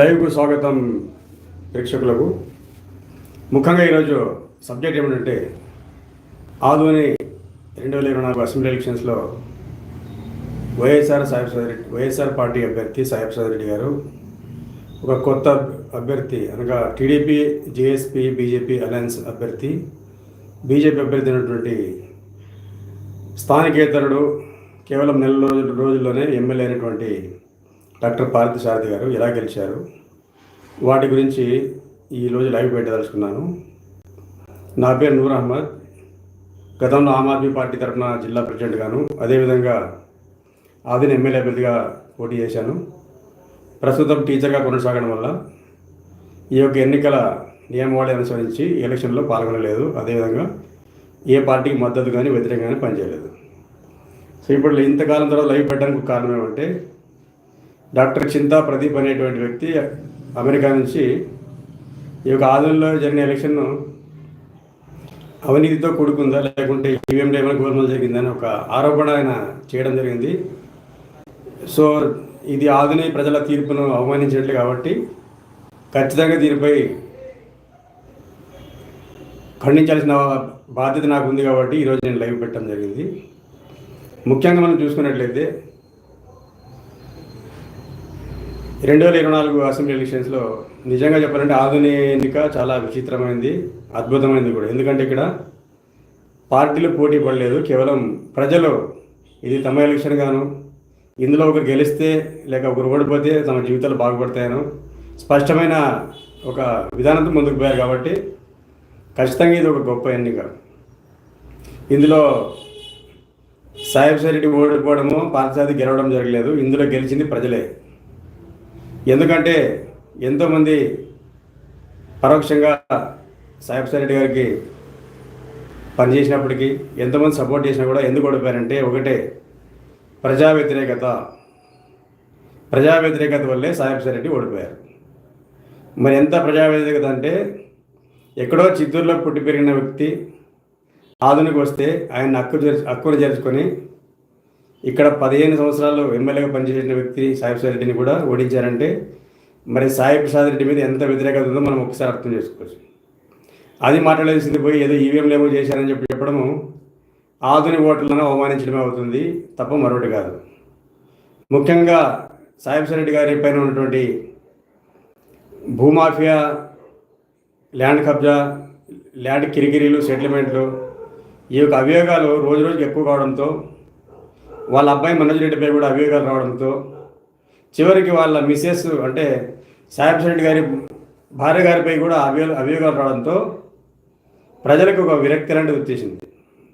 లైవ్కు స్వాగతం ప్రేక్షకులకు. ముఖ్యంగా ఈరోజు సబ్జెక్ట్ ఏమిటంటే ఆధుని రెండు వేల ఇరవై నాలుగు అసెంబ్లీ ఎలక్షన్స్లో వైఎస్ఆర్ సాహెబ్ రెడ్డి వైఎస్ఆర్ పార్టీ అభ్యర్థి సాహెబ్ రెడ్డి గారు ఒక కొత్త అభ్యర్థి అనగా టీడీపీ జేఎస్పీ బీజేపీ అలయన్స్ అభ్యర్థి బీజేపీ అభ్యర్థి అయినటువంటి స్థానికేతరుడు కేవలం నెల రోజుల రోజుల్లోనే ఎమ్మెల్యే అయినటువంటి డాక్టర్ పార్థి సారథి గారు ఎలా గెలిచారు? వాటి గురించి ఈరోజు లైవ్ పెట్టదలుచుకున్నాను. నా పేరు నూర్ అహ్మద్. గతంలో ఆమ్ ఆద్మీ పార్టీ తరఫున జిల్లా ప్రెసిడెంట్ గాను అదేవిధంగా ఆదిన ఎమ్మెల్యే అభ్యర్థిగా పోటీ చేశాను. ప్రస్తుతం టీచర్గా కొనసాగడం వల్ల ఈ యొక్క ఎన్నికల నియమావళి అనుసరించి ఎలక్షన్లో పాల్గొనలేదు. అదేవిధంగా ఏ పార్టీకి మద్దతు కానీ వ్యతిరేకంగా కానీ పనిచేయలేదు. సో ఇప్పుడు ఇంతకాలం తర్వాత లైవ్ పెట్టడానికి కారణం ఏమంటే డాక్టర్ చింతా ప్రదీప్ అనేటువంటి వ్యక్తి అమెరికా నుంచి ఈ యొక్క ఆదంలో జరిగిన ఎలక్షన్ను అవినీతితో కూడుకుందా లేకుంటే ఈవీఎంలో ఏమైనా గోల్మాల్ జరిగిందని ఒక ఆరోపణ ఆయన చేయడం జరిగింది. సో ఇది ఆధునిక ప్రజల తీర్పును అవమానించినట్లు కాబట్టి ఖచ్చితంగా దీనిపై ఖండించాల్సిన బాధ్యత నాకు ఉంది కాబట్టి ఈరోజు నేను లైవ్ పెట్టడం జరిగింది. ముఖ్యంగా మనం చూసుకున్నట్లయితే రెండు వేల ఇరవై నాలుగు అసెంబ్లీ ఎలక్షన్స్లో నిజంగా చెప్పాలంటే ఆధునిక ఎన్నిక చాలా విచిత్రమైంది అద్భుతమైంది కూడా. ఎందుకంటే ఇక్కడ పార్టీలు పోటీ పడలేదు. కేవలం ప్రజలు ఇది తమ ఎలక్షన్ గాను ఇందులో ఒకరు గెలిస్తే లేక ఒకరు ఓడిపోతే తమ జీవితాలు బాగుపడతాయను. స్పష్టమైన ఒక విధానంతో ముందుకు పోయారు కాబట్టి ఖచ్చితంగా ఇది ఒక గొప్ప ఎన్నిక. ఇందులో సాహెబ్ రెడ్డి ఓడిపోవడము పార్థసాది గెలవడం జరగలేదు. ఇందులో గెలిచింది ప్రజలే. ఎందుకంటే ఎంతోమంది పరోక్షంగా సాహెబ్ రెడ్డి గారికి పనిచేసినప్పటికీ ఎంతోమంది సపోర్ట్ చేసినా కూడా ఎందుకు ఓడిపోయారంటే ఒకటే ప్రజా వ్యతిరేకత. ప్రజా వ్యతిరేకత వల్లే సాహెబ్ రెడ్డి ఓడిపోయారు. మరి ఎంత ప్రజా వ్యతిరేకత అంటే ఎక్కడో చిత్తూరులో పుట్టి పెరిగిన వ్యక్తి ఆధునికి వస్తే ఆయన హక్కు చేర్చు హక్కును చేర్చుకొని ఇక్కడ పదిహేను సంవత్సరాలు ఎమ్మెల్యేగా పనిచేసిన వ్యక్తి సాహిబ్ రెడ్డిని కూడా ఓడించారంటే మరి సాయి ప్రసాద్ రెడ్డి మీద ఎంత వ్యతిరేకత ఉందో మనం ఒకసారి అర్థం చేసుకోవచ్చు. అది మాట్లాడేసింది పోయి ఏదో ఈవీఎంలు ఏమో చేశారని చెప్పి చెప్పడము ఆధునిక ఓట్లను అవమానించడమే అవుతుంది తప్ప మరొకటి కాదు. ముఖ్యంగా సాహిబ్ రెడ్డి గారి పైన ఉన్నటువంటి భూమాఫియా ల్యాండ్ కబ్జా ల్యాండ్ కిరికిరీలు సెటిల్మెంట్లు ఈ యొక్క అభియోగాలు రోజు రోజుకి ఎక్కువ కావడంతో వాళ్ళ అబ్బాయి మనోజ్ రెడ్డిపై కూడా అభియోగాలు రావడంతో చివరికి వాళ్ళ మిస్సెస్ అంటే సాహెబ్ రెడ్డి గారి భార్య గారిపై కూడా అభియో అభియోగాలు రావడంతో ప్రజలకు ఒక విరక్తి లాంటిది వచ్చేసింది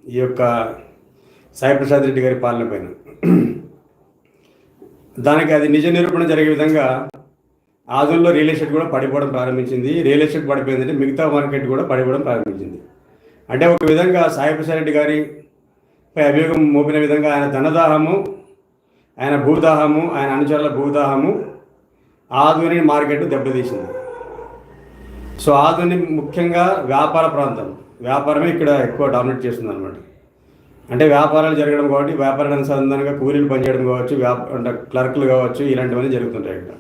ఈ యొక్క సాయి ప్రసాద్ రెడ్డి గారి పాలన పైన. దానికి అది నిజ నిరూపణ జరిగే విధంగా ఆదుల్లో రియల్ ఎస్టేట్ కూడా పడిపోవడం ప్రారంభించింది. రియల్ ఎస్టేట్ పడిపోయిందంటే మిగతా మార్కెట్ కూడా పడిపోవడం ప్రారంభించింది. అంటే ఒక విధంగా సాయి ప్రసాద్ రెడ్డి గారి పై అభియోగం మోపిన విధంగా ఆయన ధనదాహము ఆయన భూదాహము ఆయన అనుచరుల భూదాహము ఆధుని మార్కెట్ దెబ్బతీసింది. సో ఆధుని ముఖ్యంగా వ్యాపార ప్రాంతం వ్యాపారమే ఇక్కడ ఎక్కువ డామినేట్ చేస్తుంది అనమాట అంటే వ్యాపారాలు జరగడం కాబట్టి వ్యాపార అనుసంధానంగా కూలీలు పనిచేయడం కావచ్చు వ్యాప అంటే క్లర్క్లు కావచ్చు ఇలాంటివన్నీ జరుగుతుంటాయి ఇక్కడ.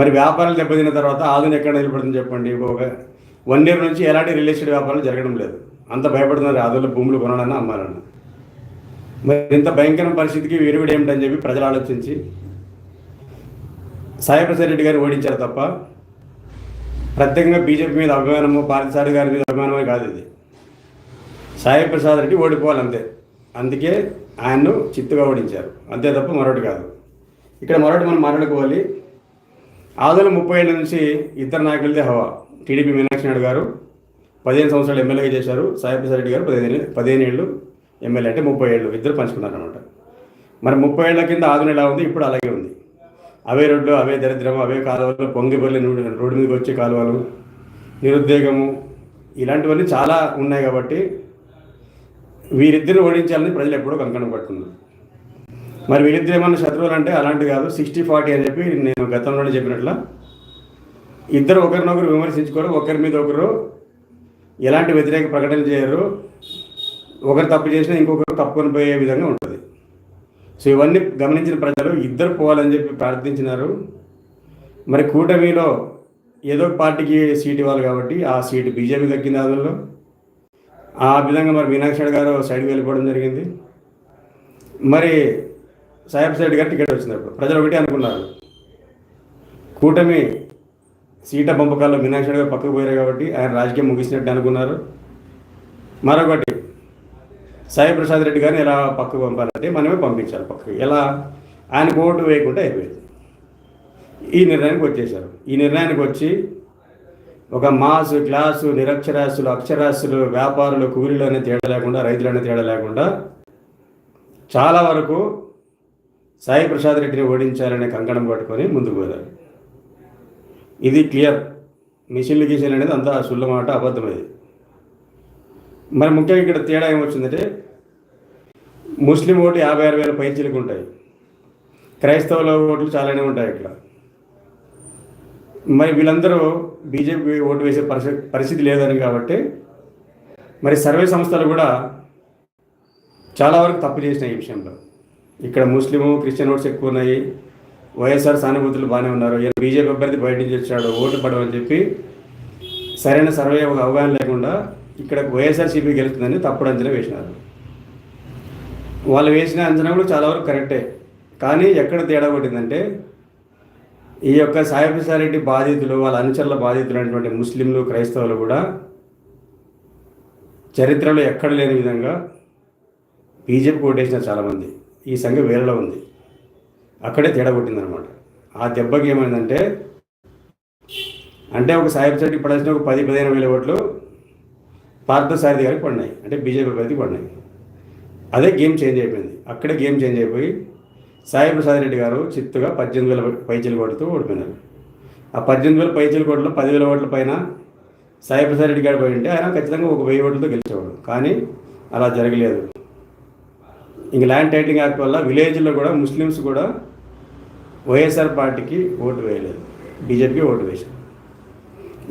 మరి వ్యాపారాలు దెబ్బతిన్న తర్వాత ఆధుని ఎక్కడ నిలబడుతుంది చెప్పండి. ఒక వన్ ఇయర్ నుంచి ఎలాంటి రియల్ ఎస్టేట్ వ్యాపారాలు జరగడం లేదు. అంత భయపడుతున్నారు ఆదుల భూములు కొనాలన్నా అమ్మాలన్నా మరి ఇంత భయంకరమైన పరిస్థితికి విరుగుడు ఏమిటని చెప్పి ప్రజలు ఆలోచించి సాయిప్రసాద్ రెడ్డి గారు ఓడించారు తప్ప ప్రత్యేకంగా బీజేపీ మీద అభిమానము పార్థసారి గారి మీద అభిమానమే కాదు ఇది. సాయిప్రసాద్ రెడ్డి ఓడిపోవాలి అంతే. అందుకే ఆయన్ను చిత్తుగా ఓడించారు. అంతే తప్ప మరొకటి కాదు. ఇక్కడ మరొకటి మనం మాట్లాడుకోవాలి. ఆదుల ముప్పై ఏళ్ళ నుంచి ఇద్దరు నాయకులదే హవా. టీడీపీ మీనాక్షి నాయుడు గారు పదిహేను సంవత్సరాలు ఎమ్మెల్యేగా చేశారు. సాయిప్రసాద్ రెడ్డి గారు పదిహేను పదిహేను ఏళ్ళు ఎమ్మెల్యే అంటే ముప్పై ఏళ్ళు ఇద్దరు పంచుకున్నారనమాట మరి ముప్పై ఏళ్ళ కింద ఆదున ఎలా ఉంది? ఇప్పుడు అలాగే ఉంది. అవే రోడ్లు అవే దరిద్రం అవే కాలువలు పొంగిపల్లి రోడ్డు మీదకి వచ్చే కాలువలు నిరుద్యోగము ఇలాంటివన్నీ చాలా ఉన్నాయి కాబట్టి వీరిద్దరిని ఓడించాలని ప్రజలు ఎప్పుడూ కంకణం పడుతున్నారు మరి వీరిద్దరు ఏమన్నా శత్రువులు అంటే అలాంటి కాదు. సిక్స్టీ ఫార్టీ అని చెప్పి నేను గతంలోనే చెప్పినట్ల ఇద్దరు ఒకరినొకరు విమర్శించుకోరు ఒకరి మీద ఒకరు ఎలాంటి వ్యతిరేక ప్రకటనలు చేయరు. ఒకరు తప్పు చేసినా ఇంకొకరు తప్పుకొని పోయే విధంగా ఉంటుంది. సో ఇవన్నీ గమనించిన ప్రజలు ఇద్దరు పోవాలని చెప్పి ప్రార్థించినారు. మరి కూటమిలో ఏదో పార్టీకి సీట్ ఇవ్వాలి కాబట్టి ఆ సీటు బీజేపీ దక్కింది అందులో ఆ విధంగా మరి మీనాక్షి గారు సైడ్కి వెళ్ళిపోవడం జరిగింది. మరి సాహెబ్ సైడ్ గారు టికెట్ వచ్చినప్పుడు ప్రజలు ఒకటి అనుకున్నారు. కూటమి సీట పంపకాల్లో మీనాక్షి గారు పక్కకు పోయారు కాబట్టి ఆయన రాజకీయం ముగిసినట్టు అనుకున్నారు. మరొకటి సాయి ప్రసాద్ రెడ్డి గారిని ఎలా పక్కకు పంపాలంటే మనమే పంపించాలి పక్కకి. ఎలా? ఆయనకు ఓటు వేయకుండా అయిపోయింది. ఈ నిర్ణయానికి వచ్చేసారు ఈ నిర్ణయానికి వచ్చి ఒక మాస్ క్లాసు నిరక్షరాస్యులు అక్షరాస్యులు వ్యాపారులు కూలీలు అనే తేడా లేకుండా రైతులు తేడా లేకుండా చాలా వరకు సాయి ప్రసాద్ రెడ్డిని ఓడించాలనే కంకణం పట్టుకొని ముందుకు పోయారు. ఇది క్లియర్. మిషన్లు గీషన్లు అనేది అంతా సుల్లమాట మాట మరి ముఖ్యంగా ఇక్కడ తేడా ఏమొచ్చిందంటే ముస్లిం ఓటు యాభై ఆరు వేల పైచీలకు ఉంటాయి. క్రైస్తవుల ఓట్లు చాలానే ఉంటాయి ఇక్కడ. మరి వీళ్ళందరూ బీజేపీ ఓటు వేసే పరిస్థితి పరిస్థితి లేదని కాబట్టి మరి సర్వే సంస్థలు కూడా చాలా వరకు తప్పు చేసినాయి ఈ విషయంలో. ఇక్కడ ముస్లిము క్రిస్టియన్ ఓట్స్ ఎక్కువ ఉన్నాయి. వైఎస్ఆర్ సానుభూతులు బాగానే ఉన్నారు. ఈయన బీజేపీ అభ్యర్థి బయట నుంచి వచ్చాడు ఓటు పడవని చెప్పి సరైన సర్వే ఒక అవగాహన లేకుండా ఇక్కడ వైఎస్ఆర్సీపీ గెలుస్తుందని తప్పుడు అంచనా వేసినారు. వాళ్ళు వేసిన అంచనా కూడా చాలా వరకు కరెక్టే. కానీ ఎక్కడ తేడా కొట్టిందంటే ఈ యొక్క సాయిప్రసారెడ్డి బాధితులు వాళ్ళ అనుచరుల బాధితులు అటువంటి ముస్లింలు క్రైస్తవులు కూడా చరిత్రలో ఎక్కడ లేని విధంగా బీజేపీ ఓటేసిన చాలామంది. ఈ సంఘం వేరలో ఉంది. అక్కడే తేడా కొట్టిందనమాట ఆ దెబ్బకి ఏమైందంటే అంటే ఒక సాయిప్రసారెడ్డి పడాల్సిన ఒక పది పదిహేను వేల ఓట్లు పార్థసారథి గారికి పడినాయి. అంటే బీజేపీ అభ్యర్థికి పడినాయి. అదే గేమ్ చేంజ్ అయిపోయింది. అక్కడే గేమ్ చేంజ్ అయిపోయి సాయి ప్రసాద్ రెడ్డి గారు చిత్తుగా పద్దెనిమిది వేల పైచీలు కొడుతూ ఓడిపోయినారు. ఆ పద్దెనిమిది వేల పైచీలు కోట్లలో పదివేల ఓట్ల పైన సాయి ప్రసాద్ రెడ్డి గారు పోయి ఉంటే ఆయన ఖచ్చితంగా ఒక వెయ్యి ఓట్లతో గెలిచేవాడు. కానీ అలా జరగలేదు. ఇంక ల్యాండ్ టైటింగ్ యాక్ట్ వల్ల విలేజ్లో కూడా ముస్లిమ్స్ కూడా వైఎస్ఆర్ పార్టీకి ఓటు వేయలేదు. బీజేపీకి ఓటు వేశారు.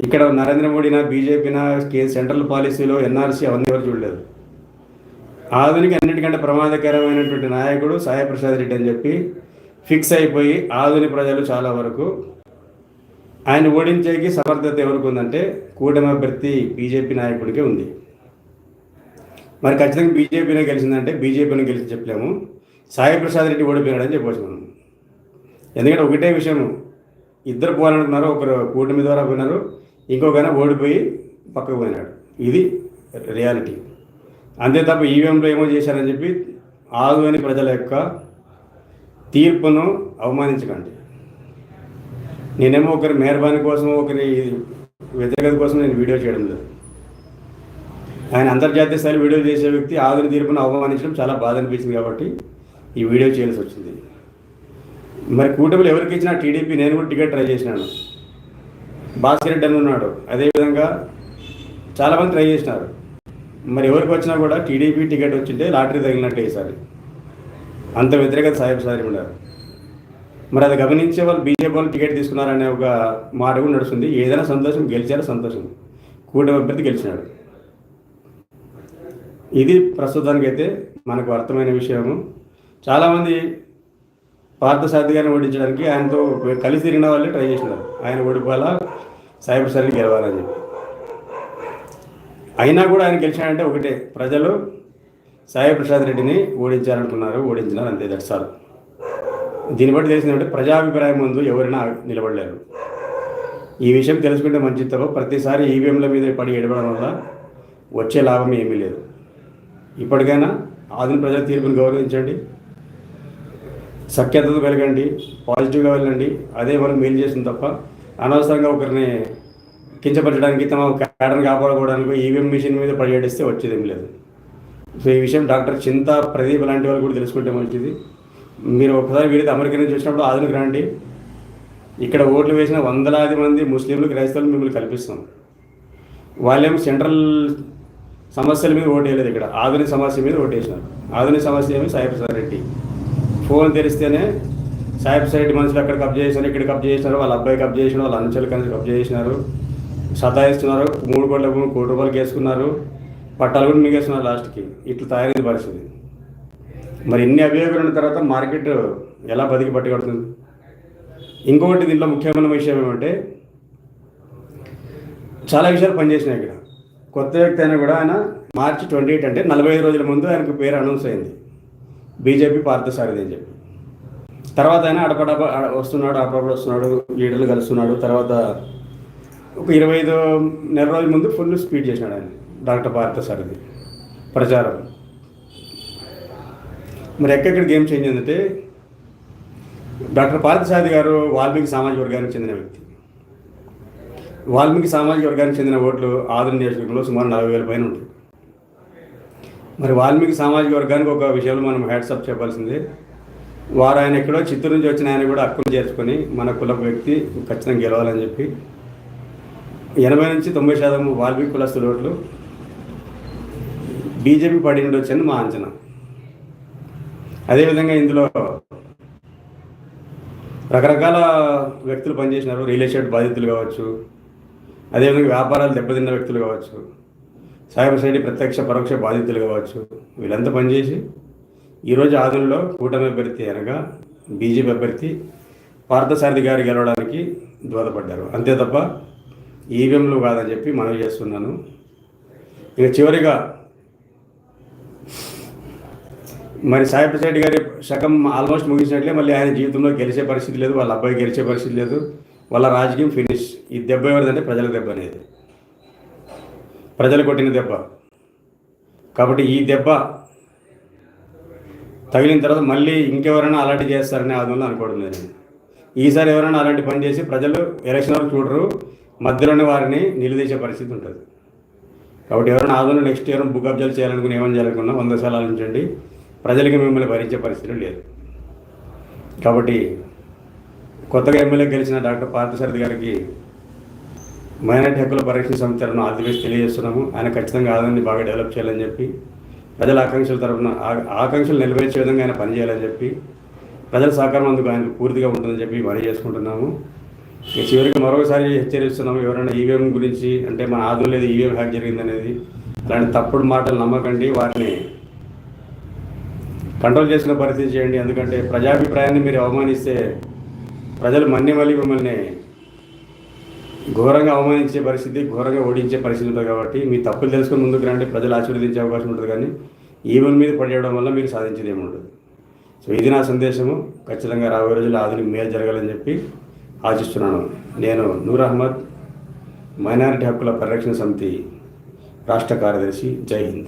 ఇక్కడ నరేంద్ర మోడీనా బీజేపీనా సెంట్రల్ పాలసీలో ఎన్ఆర్సీ అవన్నీ ఎవరు చూడలేదు. ఆధునిక అన్నిటికంటే ప్రమాదకరమైనటువంటి నాయకుడు సాయి ప్రసాద్ రెడ్డి అని చెప్పి ఫిక్స్ అయిపోయి ఆధునిక ప్రజలు చాలా వరకు ఆయన ఓడించేకి సమర్థత ఎవరికి ఉందంటే కూటమి అభ్యర్థి బీజేపీ నాయకుడికే ఉంది. మరి ఖచ్చితంగా బీజేపీనే గెలిచిందంటే బీజేపీని గెలిచి చెప్పలేము. సాయి ప్రసాద్ రెడ్డి ఓడిపోయాడని చెప్పవచ్చు మనం. ఎందుకంటే ఒకటే విషయం ఇద్దరు పోవాలనుకున్నారు ఒకరు కూటమి ద్వారా పోయినారు ఇంకొకైనా ఓడిపోయి పక్కకు పోయినాడు. ఇది రియాలిటీ. అంతే తప్ప ఈవీఎంలో ఏమో చేశారని చెప్పి ఆదుని ప్రజల యొక్క తీర్పును అవమానించకండి. నేనేమో ఒకరి మెహర్బానీ కోసం ఒకరి వ్యతిరేకత కోసం నేను వీడియో చేయడం లేదు. ఆయన అంతర్జాతీయ స్థాయిలో వీడియో చేసే వ్యక్తి ఆదుని తీర్పును అవమానించడం చాలా బాధ అనిపించింది కాబట్టి ఈ వీడియో చేయాల్సి వచ్చింది. మరి కూటమిలో ఎవరికి ఇచ్చినా టీడీపీ నేను కూడా టికెట్ ట్రై చేసినాను. భాస్కర్ రెడ్డి అని ఉన్నాడు. అదేవిధంగా చాలామంది ట్రై చేసినారు. మరి ఎవరికి వచ్చినా కూడా టీడీపీ టికెట్ వచ్చింటే లాటరీ తగిలినట్టు ఈసారి అంత వ్యతిరేకత సాహెబ్ సారి ఉన్నారు. మరి అది గమనించే వాళ్ళు బీజేపీ వాళ్ళు టికెట్ తీసుకున్నారనే ఒక మాట కూడా నడుస్తుంది. ఏదైనా సంతోషం గెలిచారో సంతోషం. కూటమి అభ్యర్థి గెలిచినాడు. ఇది ప్రస్తుతానికైతే మనకు అర్థమైన విషయము. చాలామంది పార్థసారథి గారిని ఓడించడానికి ఆయనతో కలిసి తిరిగిన వాళ్ళే ట్రై చేసినారు. ఆయన ఓడిపోవాలా? సాయి సరిని గెలవాలని చెప్పి. అయినా కూడా ఆయన గెలిచాడంటే ఒకటే ప్రజలు సాయి ప్రసాద్ రెడ్డిని ఓడించాలనుకున్నారు ఓడించినారు అంతే దర్శాలు దీన్ని బట్టి తెలిసిందంటే ప్రజాభిప్రాయం ముందు ఎవరైనా నిలబడలేరు. ఈ విషయం తెలుసుకుంటే మంచిది తప్ప ప్రతిసారి ఈవీఎంల మీద పడి ఎడబడడం వల్ల వచ్చే లాభం ఏమీ లేదు. ఇప్పటికైనా ఆధునిక ప్రజల తీర్పును గౌరవించండి. సఖ్యతతో కలగండి పాజిటివ్గా వెళ్ళండి. అదే మనం మేలు చేసింది తప్ప అనవసరంగా ఒకరిని కించపరచడానికి తమ క్యాడర్ని కాపాడుకోవడానికి ఈవీఎం మిషన్ మీద పడిగడిస్తే వచ్చేదేం లేదు. సో ఈ విషయం డాక్టర్ చింత ప్రదీప్ లాంటి వాళ్ళు కూడా తెలుసుకుంటే మంచిది. మీరు ఒకసారి వీరితో అమెరికా నుంచి వచ్చినప్పుడు ఆధునిక రండి. ఇక్కడ ఓట్లు వేసిన వందలాది మంది ముస్లింలు క్రైస్తవులు మిమ్మల్ని కల్పిస్తాం. వాళ్ళేమో సెంట్రల్ సమస్యల మీద ఓటు వేయలేదు ఇక్కడ. ఆధునిక సమస్య మీద ఓటు వేసినారు. ఆధునిక సమస్య ఏమి సాయి ప్రసాద్ రెడ్డి. ఫోన్ తెరిస్తేనే సాయి సైడ్ మనుషులు అక్కడ కప్ చేసినారు ఇక్కడ కప్ చేసినారు వాళ్ళ అబ్బాయి కప్ చేసినారు వాళ్ళ అనుచరులు కలిసి కప్ చేసినారు సతాయిస్తున్నారు మూడు కోట్ల భూమి కోటి రూపాయలు వేసుకున్నారు పట్టాలు కూడా మిగేస్తున్నారు లాస్ట్కి. ఇట్లా తయారైంది పరిస్థితి. మరి ఇన్ని అభియోగాలు ఉన్న తర్వాత మార్కెట్ ఎలా బతికి పట్టుకడుతుంది? ఇంకొకటి దీంట్లో ముఖ్యమైన విషయం ఏమంటే చాలా విషయాలు పనిచేసినాయి ఇక్కడ. కొత్త వ్యక్తి అయినా కూడా ఆయన మార్చి ట్వంటీ ఎయిట్ అంటే నలభై ఐదు రోజుల ముందు ఆయనకు పేరు అనౌన్స్ అయింది. బీజేపీ పార్థసారథి అని చెప్పి. తర్వాత ఆయన అడపడప వస్తున్నాడు అప్పుడప్పుడు వస్తున్నాడు లీడర్లు కలుస్తున్నాడు. తర్వాత ఒక ఇరవై ఐదు నెల రోజుల ముందు ఫుల్ స్పీడ్ చేసినాడు ఆయన డాక్టర్ పార్థసారథి ప్రచారం. మరి ఎక్కడెక్కడ గేమ్ చేంజ్ ఏంటంటే డాక్టర్ పార్థసారథి గారు వాల్మీకి సామాజిక వర్గానికి చెందిన వ్యక్తి. వాల్మీకి సామాజిక వర్గానికి చెందిన ఓట్లు ఆదరణ నియోజకవర్గంలో సుమారు నలభై వేల పైన ఉంటుంది మరి వాల్మీకి సామాజిక వర్గానికి ఒక విషయంలో మనం హ్యాట్సప్ చెప్పాల్సిందే. వారు ఆయన ఎక్కడో చిత్తూరు నుంచి వచ్చిన ఆయన కూడా హక్కును చేర్చుకొని మన కుల వ్యక్తి ఖచ్చితంగా గెలవాలని చెప్పి. ఎనభై నుంచి తొంభై శాతం వాల్మీకి కులస్తుల ఓట్లు బీజేపీ పడి ఉండొచ్చని మా అంచనా. అదేవిధంగా ఇందులో రకరకాల వ్యక్తులు పనిచేసినారు. రియల్ ఎస్టేట్ బాధితులు కావచ్చు. అదేవిధంగా వ్యాపారాలు దెబ్బతిన్న వ్యక్తులు కావచ్చు. సైబర్ సైడ్ ప్రత్యక్ష పరోక్ష బాధితులు కావచ్చు. వీళ్ళంతా పనిచేసి ఈరోజు ఆదుల్లో కూటమి అభ్యర్థి అనగా బీజేపీ అభ్యర్థి పార్థసారథి గారు గెలవడానికి దోహదపడ్డారు. అంతే తప్ప ఈవీఎంలు కాదని చెప్పి మనవి చేస్తున్నాను. ఇక చివరిగా మరి సాయి ప్రసాద్ గారి శకం ఆల్మోస్ట్ ముగించినట్లే మళ్ళీ ఆయన జీవితంలో గెలిచే పరిస్థితి లేదు వాళ్ళ అబ్బాయి గెలిచే పరిస్థితి లేదు వాళ్ళ రాజకీయం ఫినిష్. ఈ దెబ్బ ఎవరిదంటే ప్రజల దెబ్బ అనేది. ప్రజలు కొట్టిన దెబ్బ. కాబట్టి ఈ దెబ్బ తగిలిన తర్వాత మళ్ళీ ఇంకెవరైనా అలాంటి చేస్తారని ఆదంలో అనుకోవడం లేదు. ఈసారి ఎవరైనా అలాంటి పని చేసి ప్రజలు ఎలక్షన్ వరకు చూడరు. మధ్యలోని వారిని నిలదీసే పరిస్థితి ఉంటుంది. కాబట్టి ఎవరైనా ఆదంలో నెక్స్ట్ ఇయర్ బుక్ అబ్జర్వ్ చేయాలనుకుని ఏమని చేయాలనుకున్నా వంద సార్లు ఆలోచించండి ప్రజలకి మిమ్మల్ని భరించే పరిస్థితి లేదు. కాబట్టి కొత్తగా ఎమ్మెల్యే గెలిచిన డాక్టర్ పార్థసారథి గారికి మైనార్టీ హక్కుల పరిరక్షణ సమితి తరఫున ఆదివేసి తెలియజేస్తున్నాము. ఆయన ఖచ్చితంగా ఆదాయాన్ని బాగా డెవలప్ చేయాలని చెప్పి ప్రజల ఆకాంక్షల తరఫున ఆకాంక్షలు నెరవేర్చే విధంగా ఆయన పనిచేయాలని చెప్పి ప్రజల సహకారం అందుకు ఆయనకు పూర్తిగా ఉంటుందని చెప్పి మరీ చేసుకుంటున్నాము. చివరికి మరొకసారి హెచ్చరిస్తున్నాము ఎవరైనా ఈవీఎం గురించి అంటే మన ఆదం లేదు ఈవీఎం హ్యాక్ జరిగిందనేది. అలాంటి తప్పుడు మాటలు నమ్మకండి వారిని కంట్రోల్ చేసిన పరిస్థితి చేయండి. ఎందుకంటే ప్రజాభిప్రాయాన్ని మీరు అవమానిస్తే ప్రజలు మళ్ళీ మళ్ళీ మిమ్మల్ని. ఘోరంగా అవమానించే పరిస్థితి ఘోరంగా ఓడించే పరిస్థితి ఉంటుంది కాబట్టి మీ తప్పులు తెలుసుకుని ముందుకు రండి ప్రజలు ఆశీర్వదించే అవకాశం ఉంటుంది కానీ ఈవెన్ మీద పడేయడం వల్ల మీరు సాధించేది ఏముండదు. ఉండదు సో ఇది నా సందేశము. ఖచ్చితంగా రాబోయే రోజుల్లో ఆధునిక మేలు జరగాలని చెప్పి ఆశిస్తున్నాను. నేను నూర్ అహ్మద్ మైనారిటీ హక్కుల పరిరక్షణ సమితి రాష్ట్ర కార్యదర్శి. జై హింద్.